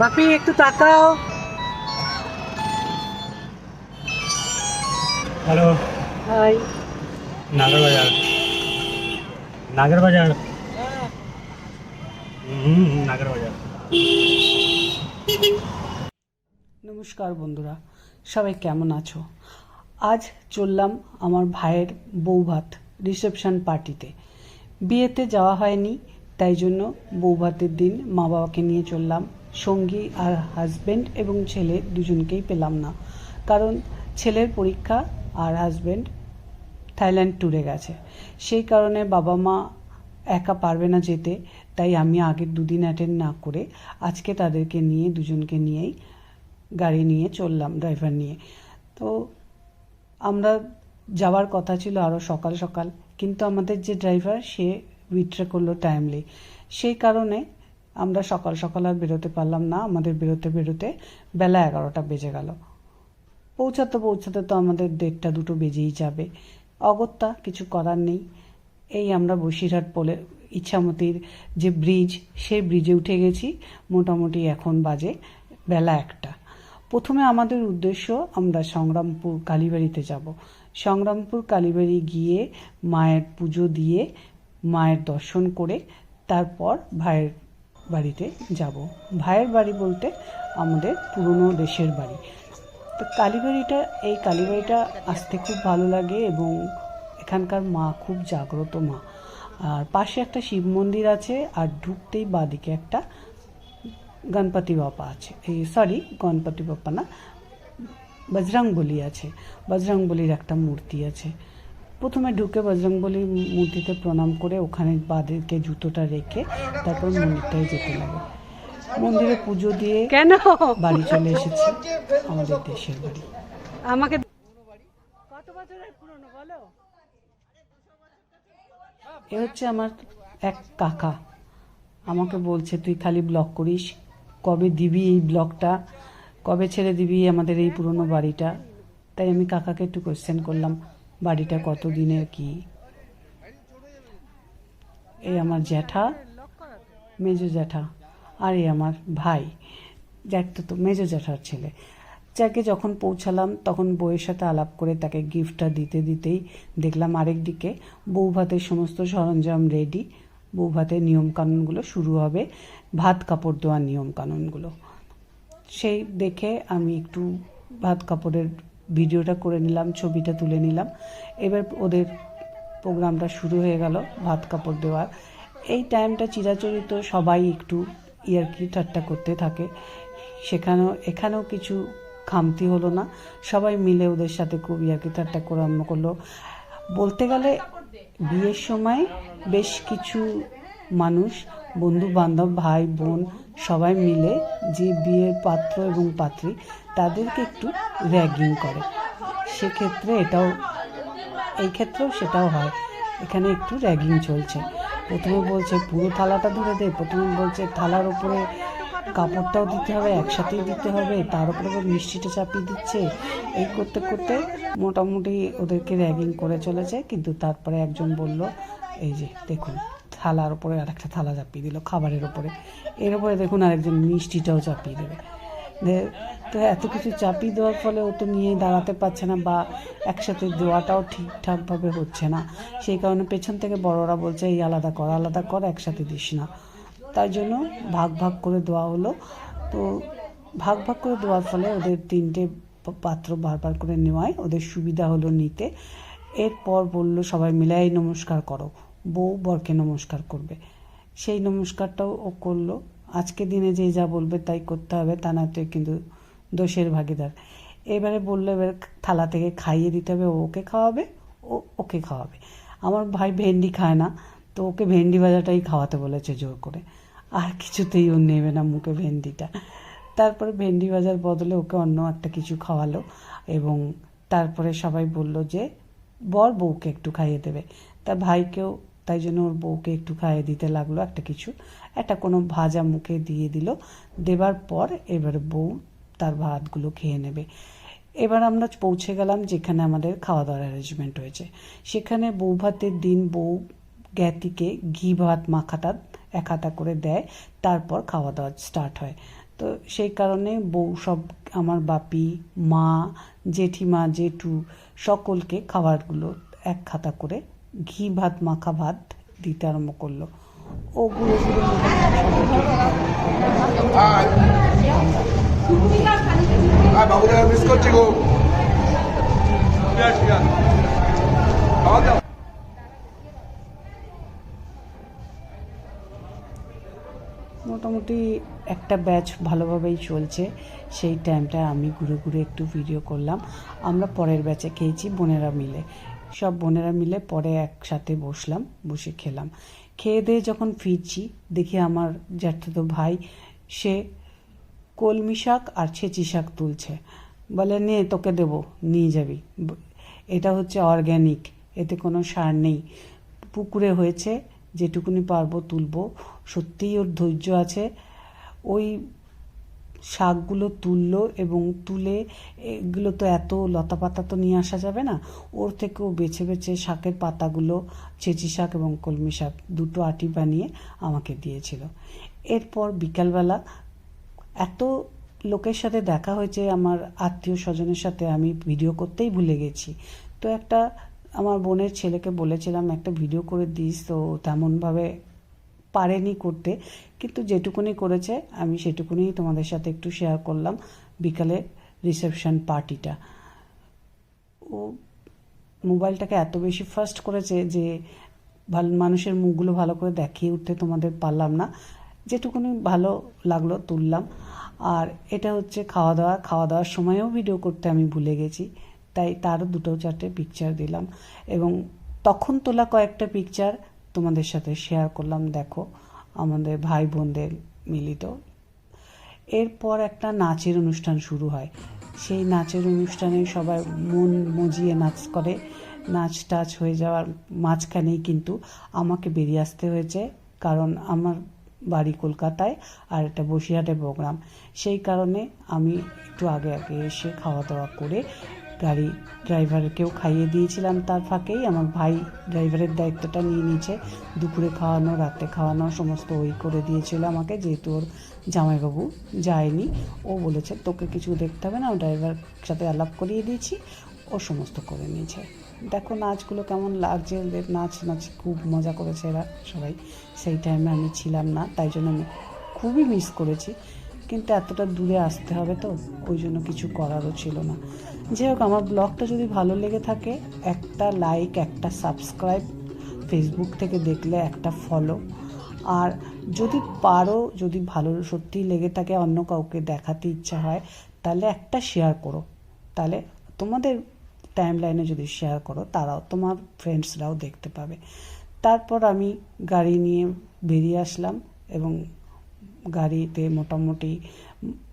বাপি একটু তাকাও। Hello. Hi. Nagarbazar. Nagarbazar? হুম নাগরবাজার। নমস্কার বন্ধুরা সবাই কেমন আছো? আজ চললাম আমার ভাইয়ের বৌভাত রিসেপশন পার্টিতে। বিয়েতে যাওয়া হয়নি তাই জন্য বৌভাতের দিন মা বাবাকে নিয়ে চললাম। সঙ্গী আর হাজবেন্ড এবং ছেলে দুজনকেই পেলাম না। কারণ ছেলের পরীক্ষা আর হাজবেন্ড থাইল্যান্ড ট্যুরে গেছে। সেই কারণে বাবা মা একা পারবে না যেতে, তাই আমি আগের দুদিন অ্যাটেন্ড না করে আজকে তাদেরকে নিয়ে, দুজনকে নিয়েই গাড়ি নিয়ে চললাম ড্রাইভার নিয়ে। তো আমরা যাওয়ার কথা ছিল আরও সকাল সকাল, কিন্তু আমাদের যে ড্রাইভার সে উইথড্র করল টাইমলি সেই কারণে আমরা সকাল সকাল আর বেরোতে পারলাম না, আমাদের বেরোতে বেরোতে বেলা এগারোটা বেজে গেল। পৌঁছাতে পৌঁছাতে তো আমাদের দেড়টা দুটো বেজেই যাবে। অগত্যা কিছু করার নেই। এই আমরা বসিরহাট পোলে, ইচ্ছামতির যে ব্রিজ, সেই ব্রিজে উঠে গেছি, মোটামুটি এখন বাজে বেলা একটা। প্রথমে আমাদের উদ্দেশ্য, আমরা সংগ্রামপুর কালীবাড়িতে যাব। সংগ্রামপুর কালীবাড়ি গিয়ে মায়ের পুজো দিয়ে মায়ের দর্শন করে, তারপর ভাইয়ের বাড়িতে যাব। ভাইয়ের বাড়ি বলতে আমাদের পুরনো দেশের বাড়ি। তো কালীবাড়িটা, এই কালীবাড়িটা আসতে খুব ভালো লাগে এবং এখানকার মা খুব জাগ্রত মা। আর পাশে একটা শিব মন্দির আছে আর ঢুকতেই বাদিকে একটা গণপতি বাপ্পা আছে। এই সরি গণপতি বাপ্পা না, বজরংবলী আছে। বজরংবলীর একটা মূর্তি আছে। প্রথমে ঢুকে বজরংবলীর মূর্তিতে প্রণাম করে ওখানে বাদিকে জুতোটা রেখে তারপর মন্দিরটায় যেতে লাগে। মন্দিরে পুজো দিয়ে কেন? বাড়ি চলে এসেছি আমাদের দেশের বাড়ি। আমাকে কত বছরের পুরনো বলো? এ হচ্ছে আমার এক কাকা। আমাকে বলছে তুই খালি ব্লগ করিস। কবে দিবি এই ব্লগটা কবে ছেড়ে দিবি আমাদের এই পুরনো বাড়িটা? তাই আমি কাকাকে একটু কোয়েশ্চেন করলাম বাড়িটা কত দিনের কি? এই আমার জ্যাঠা, মেজো জ্যাঠা, আর এই আমার ভাই। জ্যাঠা তো মেজো জ্যাঠার ছেলে। যাকে যখন পৌঁছালাম, তখন বউয়ের সাথে আলাপ করে তাকে গিফটটা দিতে দিতেই দেখলাম আরেক দিকে বউ ভাতের সমস্ত সরঞ্জাম রেডি বউ ভাতের নিয়মকানুনগুলো শুরু হবে ভাত কাপড় দেওয়ার নিয়মকানুনগুলো। সেই দেখে আমি একটু ভাত কাপড়ের ভিডিওটা করে নিলাম, ছবিটা তুলে নিলাম। এবার ওদের প্রোগ্রামটা শুরু হয়ে গেল, ভাত কাপড় দেওয়ার এই টাইমটা চিরাচরিত, সবাই একটু ইয়ার্কি ঠাট্টা করতে থাকে। সেখানেও, এখানেও কিছু খামতি হলো না। সবাই মিলে ওদের সাথে খুব ইয়ার্কি ঠাট্টা করে আরম্ভ করল। বলতে গেলে, বিয়ের সময় বেশ কিছু মানুষ বন্ধু, বান্ধব, ভাই, বোন সবাই মিলে যে বিয়ের পাত্র এবং পাত্রী তাদেরকে একটু র্যাগিং করে। সেক্ষেত্রে এটাও, এই ক্ষেত্রেও সেটাও হয়। এখানে একটু র্যাগিং চলছে। প্রথমে বলছে, পুরো থালাটা ধরে দে। প্রথমে বলছে, থালার উপরে কাপড়টাও দিতে হবে, একসাথেই দিতে হবে, তার উপরে মিষ্টিটা চাপিয়ে দিচ্ছে। এই করতে করতে মোটামুটি ওদেরকে র্যাগিং করে চলেছে। কিন্তু তারপরে একজন বলল, এই যে, দেখুন থালার উপরে আরেকটা থালা চাপিয়ে দিল, খাবারের উপরে। এর উপরে দেখুন আরেকজন মিষ্টিটাও চাপিয়ে দেবে। তো এত কিছু চাপিয়ে দেওয়ার ফলে ও তো নিয়ে দাঁড়াতে পারছে না বা একসাথে দেওয়াটাও ঠিকঠাকভাবে হচ্ছে না। সেই কারণে পেছন থেকে বড়রা বলছে, এই আলাদা কর আলাদা কর, একসাথে দিস না। তাই জন্য ভাগ ভাগ করে দেওয়া হলো। তো ভাগ ভাগ করে দেওয়ার ফলে ওদের তিনটে পাত্র বারবার করে নেওয়ায় ওদের সুবিধা হলো নিতে। এরপর বলল সবাই মিলাই নমস্কার করো। বউ বরকে নমস্কার করবে। সেই নমস্কারটাও ও করল। আজকে দিনে যে যা বলবে তাই করতে হবে, তা না তো কিন্তু দোষের ভাগিদার। এবারে বলল, এবার থালা থেকে খাইয়ে দিতে হবে ওকে খাওয়াবে, ও ওকে খাওয়াবে। আমার ভাই ভেন্ডি খায় না, তো ওকে ভেন্ডি ভাজাটাই খাওয়াতে বলেছে জোর করে। আর কিছুতেই ও নেবে না মুখে ভেন্ডিটা। তারপরে ভেন্ডি ভাজার বদলে ওকে অন্য একটা কিছু খাওয়ালো এবং তারপরে সবাই বলল যে, বর বউকে একটু খাইয়ে দেবে। তা ভাইকেও তাই জন্য ওর বউকে একটু খাইয়ে দিতে লাগল একটা কিছু। একটা কোনো ভাজা মুখে দিয়ে দিল। দেবার পর এবার বউ তার ভাতগুলো খেয়ে নেবে। এবার আমরা পৌঁছে গেলাম যেখানে আমাদের খাওয়া দাওয়ার অ্যারেঞ্জমেন্ট হয়েছে। সেখানে বউ ভাতের দিন বউ জ্ঞাতিকে ঘি ভাত মাখাটা এক হাতা করে দেয়, তারপর খাওয়া দাওয়া স্টার্ট হয়। তো সেই কারণে বউ সব আমার বাপি, মা, জেঠিমা, জেঠু সকলকে খাবারগুলো এক খাতা করে ঘি ভাত মাখা ভাত দিতে আরম্ভ করল। ওগুলো গুলো মোটামুটি সবাইকে দিতে আরম্ভ করল। আর বাবুরা মিস করছি গো। খাওয়া দাও মোটামুটি একটা ব্যাচ ভালোভাবেই চলছে। সেই টাইমটা আমি ঘুরে ঘুরে একটু ভিডিও করলাম। আমরা পরের ব্যাচে খেয়েছি বোনেরা মিলে। সব বোনেরা মিলে পরে একসাথে বসলাম, বসে খেলাম। খেয়ে দিয়ে যখন ফিরছি, দেখি আমার জ্যাঠাতো ভাই, সে কলমি শাক আর ছেঁচি শাক তুলছে। বলে, নে, তোকে দেবো, নিয়ে যাবি। এটা হচ্ছে অর্গ্যানিক, এতে কোনো সার নেই। পুকুরে হয়েছে, যেটুকুনি পারব তুলবো। সত্যিই ওর ধৈর্য আছে। ওই শাকগুলো তুললো এবং তুলে এগুলো তো এত লতা পাতা তো নিয়ে আসা যাবে না। ওর থেকেও বেছে বেছে শাকের পাতাগুলো, চেঁচি শাক এবং কলমি শাক দুটো আটি বানিয়ে আমাকে দিয়েছিল। এরপর বিকালবেলা এত লোকের সাথে দেখা হয়েছে, আমার আত্মীয় স্বজনের সাথে আমি ভিডিও করতেই ভুলে গেছি। তো একটা আমার বোনের ছেলেকে বলেছিলাম, একটা ভিডিও করে দিস তো, তেমনভাবে পারেনি করতে। কিন্তু যেটুকুনি করেছে, আমি সেটুকুনি তোমাদের সাথে একটু শেয়ার করলাম বিকালে রিসেপশন পার্টিটা ও মোবাইলটাকে এত বেশি ফাস্ট করেছে যে, ভালো, মানুষের মুখগুলো ভালো করে দেখিয়ে উঠতে তোমাদের পারলাম না। যেটুকুনি ভালো লাগল তুললাম। আর এটা হচ্ছে খাওয়া দাওয়া খাওয়া দাওয়ার সময়ও ভিডিও করতে আমি ভুলে গেছি। তাই তারও দুটো চারটে পিকচার দিলাম। এবং তখন তোলা কয়েকটা পিকচার তোমাদের সাথে শেয়ার করলাম, দেখো, আমাদের ভাই বোনদের মিলিত। এরপর একটা নাচের অনুষ্ঠান শুরু হয়। সেই নাচের অনুষ্ঠানে সবাই মন মজিয়ে নাচ করে। নাচ টাচ হয়ে যাওয়ার মাঝখানেই কিন্তু আমাকে বেরিয়ে আসতে হয়েছে, কারণ আমার বাড়ি কলকাতায় আর একটা বসিরহাটে প্রোগ্রাম সেই কারণে আমি একটু আগে আগে এসে খাওয়া দাওয়া করে গাড়ি ড্রাইভারকেও খাইয়ে দিয়েছিলাম তার ফাঁকেই। আমার ভাই ড্রাইভারের দায়িত্বটা নিয়ে নিয়েছে। দুপুরে খাওয়ানো, রাতে খাওয়ানো, সমস্ত ওই করে দিয়েছিল আমাকে। যেহেতু ওর জামাইবাবু যায়নি, ও বলেছে, তোকে কিছু দেখতে হবে না ও ড্রাইভার সাথে আলাপ করিয়ে দিয়েছি। ও সমস্ত করে নিয়েছে। দেখো নাচগুলো কেমন লাগছে, ওদের নাচ নাচ খুব মজা করেছে এরা সবাই। সেই টাইমে আমি ছিলাম না, তাই জন্য আমি খুবই মিস করেছি। কিন্তু এতটা দূরে আসতে হবে তো, ওই জন্য কিছু করারও ছিল না। যাই হোক, আমার ব্লগটা যদি ভালো লেগে থাকে, একটা লাইক একটা সাবস্ক্রাইব ফেসবুক থেকে দেখলে একটা ফলো আর যদি পারো, যদি ভালো সত্যিই লেগে থাকে, অন্য কাউকে দেখাতে ইচ্ছা হয়, তাহলে একটা শেয়ার করো। তাহলে তোমাদের টাইম লাইনে যদি শেয়ার করো, তারাও, তোমার ফ্রেন্ডসরাও দেখতে পাবে। তারপর আমি গাড়ি নিয়ে বেরিয়ে আসলাম এবং গাড়িতে মোটামুটি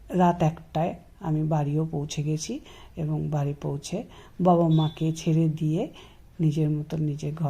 রাত একটায় আমি বাড়িও পৌঁছে গেছি এবং বাড়ি পৌঁছে বাবা মাকে ছেড়ে দিয়ে নিজের মতো নিজের ঘর